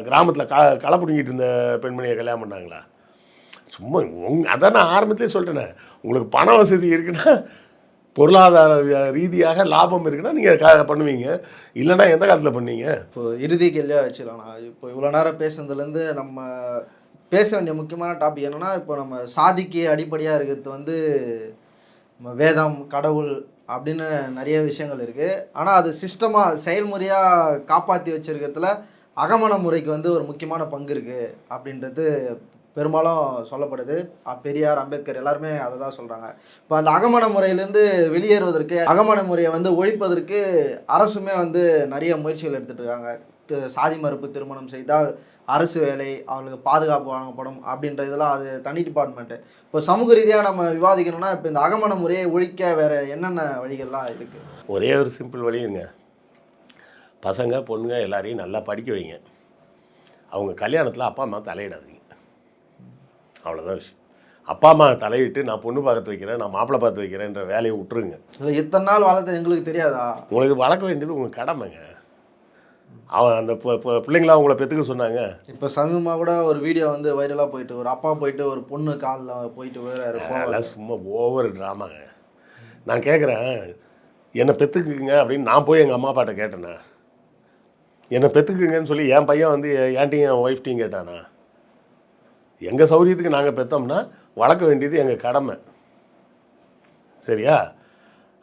கிராமத்தில் க களை பிடிங்கிட்டு இருந்த பெண்மணியை கல்யாணம் பண்ணாங்களா? சும்மா உங் அதான் நான் ஆரம்பத்திலே சொல்லிட்டேனே. உங்களுக்கு பண வசதி இருக்குன்னா பொருளாதார ரீதியாக லாபம் இருக்குன்னா நீங்கள் க பண்ணுவீங்க. இல்லைன்னா எந்த காலத்தில் பண்ணீங்க? இப்போ இறுதி கேள்வியாக வச்சுக்கலாம். இப்போ இவ்வளோ நேரம் பேசுனதுலேருந்து நம்ம பேச வேண்டிய முக்கியமான டாபிக் என்னென்னா இப்போ நம்ம சாதிக்கு அடிப்படையாக இருக்கிறது வந்து நம்ம வேதம் கடவுள் அப்படின்னு நிறைய விஷயங்கள் இருக்குது ஆனால் அது சிஸ்டமாக செயல்முறையாக காப்பாற்றி வச்சிருக்கிறதுல அகமண முறைக்கு வந்து ஒரு முக்கியமான பங்கு இருக்குது அப்படின்றது பெரும்பாலும் சொல்லப்படுது. பெரியார் அம்பேத்கர் எல்லாருமே அதை தான் சொல்கிறாங்க இப்போ அந்த அகமண முறையிலேருந்து வெளியேறுவதற்கு அகமண முறையை வந்து ஒழிப்பதற்கு அரசுமே வந்து நிறைய முயற்சிகள் எடுத்துகிட்டு இருக்காங்க. சாதி மறுப்பு திருமணம் செய்தால் அரசு வேலை அவர்களுக்கு பாதுகாப்பு வழங்கப்படும் அப்படின்ற இதெல்லாம் அது தனி டிபார்ட்மெண்ட்டு இப்போ சமூக ரீதியாக நம்ம விவாதிக்கணும்னா இப்போ இந்த அகமண முறையை ஒழிக்க வேற என்னென்ன வழிகள்லாம் இருக்குது ஒரே ஒரு சிம்பிள் வழியுங்க பசங்க பொண்ணுங்க எல்லாரையும் நல்லா படிக்க வைங்க. அவங்க கல்யாணத்தில் அப்பா அம்மா தலையிடாதீங்க. அவ்வளோதான் விஷயம். அப்பா அம்மா தலையிட்டு நான் பொண்ணு பார்த்து வைக்கிறேன் நான் மாப்பிள்ளை பார்த்து வைக்கிறேன்ற வேலையை விட்டுருங்க. இத்தனை நாள் வளர்த்தது எங்களுக்கு தெரியாதா? உங்களுக்கு வளர்க்க வேண்டியது உங்கள் கடமைங்க. அவன் அந்த பு- பு- பிள்ளைங்களா உங்களை பெற்றுக்க சொன்னாங்க. இப்போ சமீபமாக கூட ஒரு வீடியோ வந்து வைரலாக போயிட்டு ஒரு அப்பா போயிட்டு ஒரு பொண்ணு காலில் போயிட்டு அதெல்லாம் சும்மா ஓவர் ட்ராமாங்க நான் கேட்குறேன் என்னை பெற்றுக்குங்க அப்படின்னு நான் போய் எங்கள் அம்மா அப்பாட்ட கேட்டேனா என்னை பெற்றுக்குங்கன்னு சொல்லி என் பையன் வந்து ஏன்ட்டையும் என் ஒய்ஃப்டையும் கேட்டானா? எங்கள் சௌரியத்துக்கு நாங்கள் பெற்றோம்னா வளர்க்க வேண்டியது எங்கள் கடமை. சரியா?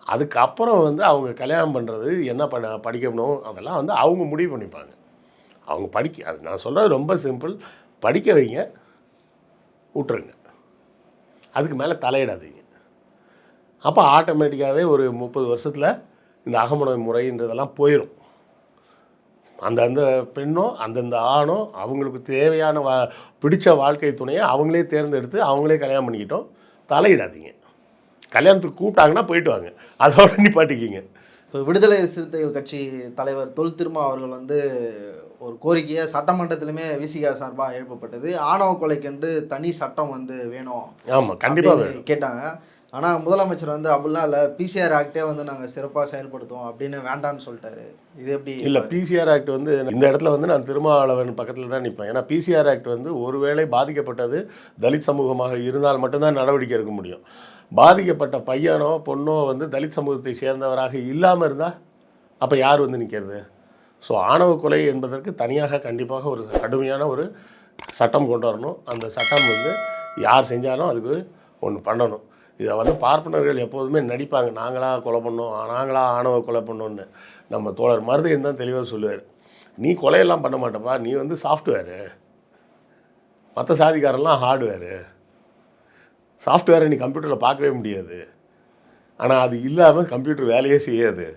அதுக்கப்புறம் வந்து அவங்க கல்யாணம் பண்ணுறது என்ன பண்ண படிக்கணும் அதெல்லாம் வந்து அவங்க முடிவு பண்ணிப்பாங்க. அவங்க படிக்க அது நான் சொல்கிறது ரொம்ப சிம்பிள். படிக்க வைங்க விட்டுருங்க அதுக்கு மேலே தலையிடாதீங்க. அப்போ ஆட்டோமேட்டிக்காகவே ஒரு முப்பது வருஷத்தில் இந்த அகமண முறைன்றதெல்லாம் போயிடும் அந்தந்த பெண்ணோ அந்தந்த ஆணோ அவங்களுக்கு தேவையான வா பிடிச்ச வாழ்க்கை துணையை அவங்களே தேர்ந்தெடுத்து அவங்களே கல்யாணம் பண்ணிக்கிட்டோம். தலையிடாதீங்க. கல்யாணத்துக்கு கூப்பிட்டாங்கன்னா போயிட்டு வாங்க. அதோட நிப்பாட்டிக்கிங்க. இப்போ விடுதலை சிறுத்தைகள் கட்சி தலைவர் தொல் திருமா அவர்கள் வந்து ஒரு கோரிக்கையை சட்டமன்றத்திலுமே விசிகா சார்பாக எழுப்பப்பட்டது. ஆணவ கொலைக்கென்று தனி சட்டம் வந்து வேணும் ஆமாம் கண்டிப்பாக கேட்டாங்க. ஆனால் முதலமைச்சர் வந்து அப்படிலாம் இல்லை பிசிஆர் ஆக்டே வந்து நாங்கள் சிறப்பாக செயல்படுத்துவோம் அப்படின்னு வேண்டான்னு சொல்லிட்டாரு. இது எப்படி இல்லை பிசிஆர் ஆக்ட் வந்து இந்த இடத்துல வந்து நான் திருமாவளவன் பக்கத்தில் தான் நிற்பேன் ஏன்னா பிசிஆர் ஆக்ட் வந்து ஒருவேளை பாதிக்கப்பட்டது தலித் சமூகமாக இருந்தால் மட்டும்தான் நடவடிக்கை எடுக்க முடியும். பாதிக்கப்பட்ட பையனோ பொண்ணோ வந்து தலித் சமூகத்தை சேர்ந்தவராக இல்லாமல் இருந்தால் அப்போ யார் வந்து நிற்கிறது ஸோ ஆணவ கொலை என்பதற்கு தனியாக கண்டிப்பாக ஒரு கடுமையான ஒரு சட்டம் கொண்டு வரணும். அந்த சட்டம் வந்து யார் செஞ்சாலும் அதுக்கு ஒன்று பண்ணணும். இதை வந்து பார்ப்பனர்கள் எப்போதுமே நடிப்பாங்க. நாங்களாக கொலை பண்ணோம் நாங்களாக ஆணவ கொலை பண்ணோன்னு நம்ம தோழர் மருதையன் தான் தெளிவாக சொல்லுவார். நீ கொலையெல்லாம் பண்ண மாட்டப்பா. நீ வந்து சாஃப்ட்வேரு மற்ற சாதிக்காரெல்லாம் ஹார்ட்வேரு சாஃப்ட்வேரை நீ கம்ப்யூட்டரில் பார்க்கவே முடியாது. ஆனால் அது இல்லாமல் கம்ப்யூட்டர் வேலையே செய்யாது.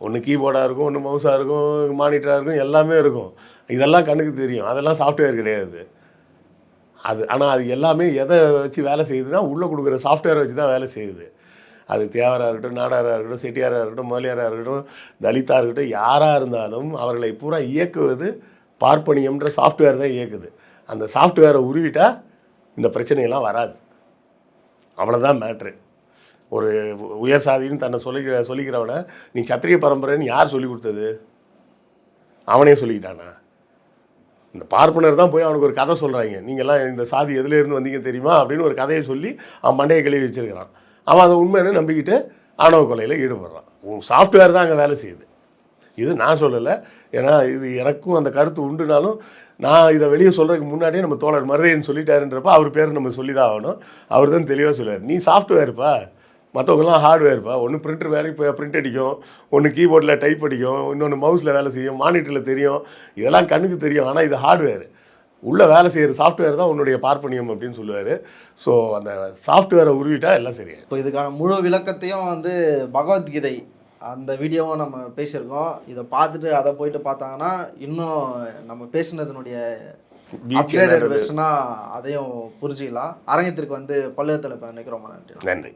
ஒன்று கீபோர்டாக இருக்கும் ஒன்று மவுஸாக இருக்கும் மானிட்டராக இருக்கும் எல்லாமே இருக்கும். இதெல்லாம் கண்ணுக்கு தெரியும். அதெல்லாம் சாஃப்ட்வேர் கிடையாது. அது ஆனால் அது எல்லாமே எதை வச்சு வேலை செய்யுதுன்னா உள்ளே கொடுக்குற சாஃப்ட்வேரை வச்சு தான் வேலை செய்யுது. அது தேவராக இருக்கட்டும் நாடாராக இருக்கட்டும் செட்டியாராக இருக்கட்டும் முதலியாராக இருக்கட்டும் தலித்தாக இருக்கட்டும் யாராக இருந்தாலும் அவர்களை பூரா இயக்குவது பார்ப்பனியம்ன்ற சாஃப்ட்வேர் தான் இயக்குது. அந்த சாஃப்ட்வேரை உருவிட்டால் இந்த பிரச்சனையெல்லாம் வராது. அவ்வளோதான் மேட்ரு ஒரு உயர் சாதின்னு தன்னை சொல்லி சொல்லிக்கிறவனை நீ சத்திரிய பரம்பரைன்னு யார் சொல்லி கொடுத்தது? அவனே சொல்லிக்கிட்டானா? இந்த பார்ப்பனர் தான் போய் அவனுக்கு ஒரு கதை சொல்கிறாங்க நீங்கள்லாம் இந்த சாதி எதுலேருந்து வந்தீங்க தெரியுமா? அப்படின்னு ஒரு கதையை சொல்லி அவன் மண்டையை கழுவி வச்சுருக்கிறான். அவன் அதை உண்மைன்னு நம்பிக்கிட்டு ஆணவ கொலையில் ஈடுபடுறான். உன் சாஃப்ட்வேர் தான் அங்கே வேலை செய்யுது. இது நான் சொல்லலை. ஏன்னா இது எனக்கும் அந்த கருத்து உண்டுனாலும் நான் இதை வெளியே சொல்கிறதுக்கு முன்னாடியே நம்ம தோழர் மருதையன் சொல்லிட்டாருன்றப்ப அவர் பேர் நம்ம சொல்லி தான் ஆகணும். அவர் தான் தெளிவாக சொல்லுவார். நீ சாஃப்ட்வேர்ப்பா மற்றவங்கலாம் ஹார்ட்வேர்ப்பா ஒன்று பிரிண்டர் வேலைக்கு இப்போ பிரிண்ட் அடிக்கும். ஒன்று கீபோர்டில் டைப் அடிக்கும். இன்னொன்று மவுஸில் வேலை செய்யும். மானிட்டரில் தெரியும். இதெல்லாம் கண்ணுக்கு தெரியும். ஆனால் இது ஹார்ட்வேர் உள்ளே வேலை செய்கிற சாஃப்ட்வேர் தான் உன்னுடைய பார்ப்பனியம் அப்படின்னு சொல்லுவார். ஸோ அந்த சாஃப்ட்வேரை உருவிட்டா எல்லாம் சரியாக இப்போ இதுக்கான முழு விளக்கத்தையும் வந்து பகவத்கீதை அந்த வீடியோவும் நம்ம பேசியிருக்கோம். இதை பார்த்துட்டு அதை போயிட்டு பார்த்தாங்கன்னா இன்னும் நம்ம பேசினதுனுடைய அப்கிரேடட்? வெர்ஷனாக அதையும் புரிஞ்சிக்கலாம். அரங்கத்திற்கு வந்து பல்லுவத்தில் நினைக்கிறோம் நன்றி. நன்றி.